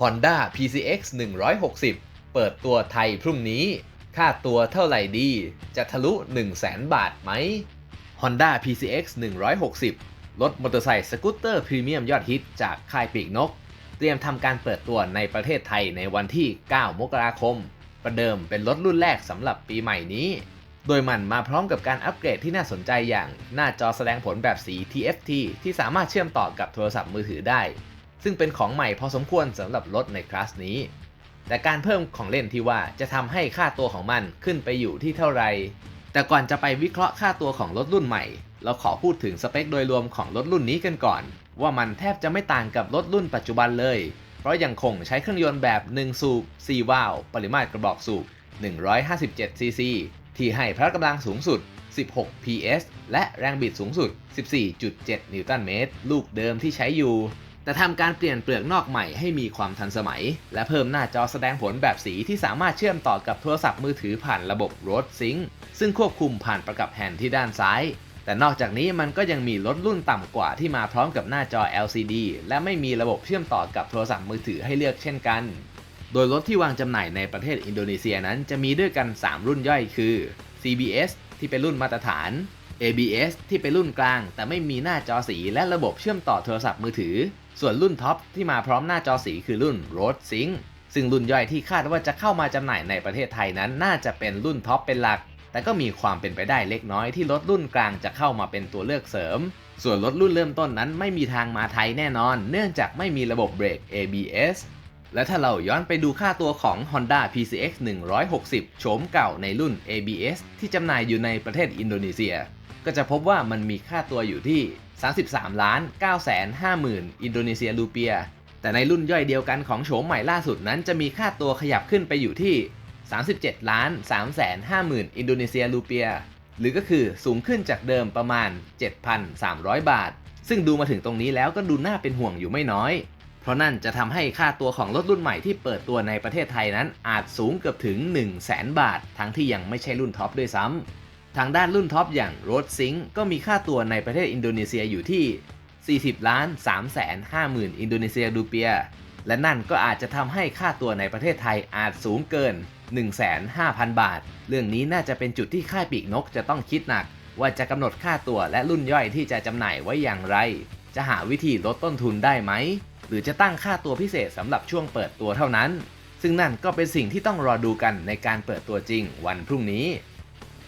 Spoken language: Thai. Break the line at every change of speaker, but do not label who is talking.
Honda PCX 160 เปิดตัวไทยพรุ่งนี้ ค่าตัวเท่าไหร่ดี จะทะลุ 100,000 บาทไหม Honda PCX 160 รถมอเตอร์ไซค์สกูตเตอร์พรีเมียมยอดฮิตจากค่ายปีกนก เตรียมทำการเปิดตัวในประเทศไทยในวันที่ 9 มกราคม ประเดิมเป็นรถรุ่นแรกสำหรับปีใหม่นี้ โดยมันมาพร้อมกับการอัปเกรดที่น่าสนใจอย่างหน้าจอแสดงผลแบบสี TFT ที่สามารถเชื่อมต่อกับโทรศัพท์มือถือได้ ซึ่งเป็นของใหม่พอสมควรสำหรับรถในคลาสนี้ แต่การเพิ่มของเล่นที่ว่าจะทำให้ค่าตัวของมันขึ้นไปอยู่ที่เท่าไหร่แต่ก่อนจะไปวิเคราะห์ค่าตัวของรถรุ่นใหม่ เราขอพูดถึงสเปคโดยรวมของรถรุ่นนี้กันก่อน ว่ามันแทบจะไม่ต่างกับรถรุ่นปัจจุบันเลย เพราะยังคงใช้เครื่องยนต์แบบ 1 สูบ 4 วาล์วปริมาตรกระบอกสูบ 157 ซีซี ที่ให้พละกำลังสูงสุด 16 PS และแรงบิดสูงสุด 14.7 นิวตันเมตร ลูกเดิมที่ใช้อยู่ แต่ทำการเปลี่ยนเปลือกนอกใหม่ให้มีความทันสมัย และเพิ่มหน้าจอแสดงผลแบบสีที่สามารถเชื่อมต่อกับโทรศัพท์มือถือผ่านระบบ Road Sync ซึ่งควบคุมผ่านประกับแฮนด์ที่ด้านซ้าย แต่นอกจากนี้มันก็ยังมีรถรุ่นต่ำกว่าที่มาพร้อมกับหน้าจอ LCD และไม่มีระบบเชื่อมต่อกับโทรศัพท์มือถือให้เลือกเช่นกัน โดยรถที่วางจำหน่ายในประเทศอินโดนีเซียนั้นจะมีด้วยกัน 3 รุ่นย่อยคือ CBS ที่เป็นรุ่นมาตรฐาน ABS ที่เป็นรุ่นกลาง แต่ไม่มีหน้าจอสีและระบบเชื่อมต่อโทรศัพท์มือถือ ส่วนรุ่นท็อปที่มาพร้อมหน้าจอสีคือรุ่น Road Sync ซึ่งรุ่นย่อยที่คาดว่าจะเข้ามาจำหน่ายในประเทศไทยนั้น น่าจะเป็นรุ่นท็อปเป็นหลัก แต่ก็มีความเป็นไปได้เล็กน้อยที่รถรุ่นกลางจะเข้ามาเป็นตัวเลือกเสริม ส่วนรถรุ่นเริ่มต้นนั้นไม่มีทางมาไทยแน่นอน เนื่องจากไม่มีระบบเบรก ABS และถ้าเราย้อนไปดูค่าตัวของ Honda PCX 160 โฉมเก่าในรุ่น ABS ที่จำหน่ายอยู่ในประเทศอินโดนีเซีย ก็จะพบว่ามันมีค่าตัวอยู่ที่ 33ล้าน9แสน5หมื่นอินโดนีเซียรูเปีย แต่ในรุ่นย่อยเดียวกันของโฉมใหม่ล่าสุดนั้นจะมีค่าตัวขยับขึ้นไปอยู่ที่ 37ล้าน3แสน5หมื่นอินโดนีเซียรูเปีย หรือก็คือสูงขึ้นจากเดิมประมาณ 7,300 บาท ซึ่งดูมาถึงตรงนี้แล้วก็ดูน่าเป็นห่วงอยู่ไม่น้อย เพราะนั่นจะทำให้ค่าตัวของรถรุ่นใหม่ที่เปิดตัวในประเทศไทยนั้นอาจสูงเกือบถึง 1 0 0 0 0บาท ทั้งที่ยังไม่ใช่รุ่นท็อปด้วยซ้ำ ทางด้านรุ่นท็อปอย่าง Road Sync ก็มีค่าตัวในประเทศอินโดนีเซียอยู่ที่ 40ล้าน3แสน5หมื่นอินโดนีเซียรูเปีย และนั่นก็อาจจะทำให้ค่าตัวในประเทศไทยอาจสูงเกิน 1,500,000 บาท เรื่องนี้น่าจะเป็นจุดที่ค่ายปีกนกจะต้องคิดหนัก ว่าจะกำหนดค่าตัวและรุ่นย่อยที่จะจำหน่ายไว้อย่างไร จะหาวิธีลดต้นทุนได้ไหม หรือจะตั้งค่าตัวพิเศษสำหรับช่วงเปิดตัวเท่านั้น ซึ่งนั่นก็เป็นสิ่งที่ต้องรอดูกันในการเปิดตัวจริงวันพรุ่งนี้